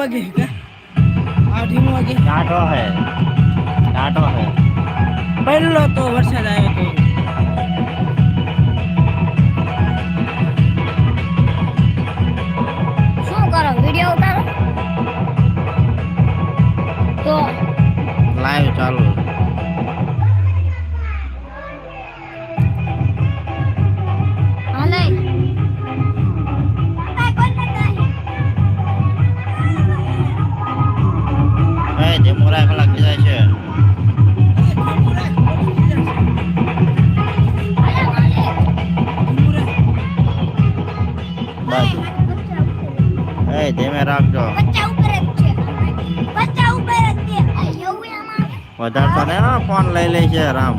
વાગે હે આઠી વાગે? ટાટો હે. ટાટો હે. પહેલો તો વરસાદ આવ્યો તો. રાખ કલાક જાય છે બસ એ ધીમે રાખજો વધારે તો ને ફોન લઈ લે છે રામ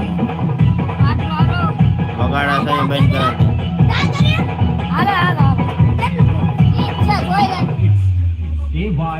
વગાડા થઈ બંધ કરે.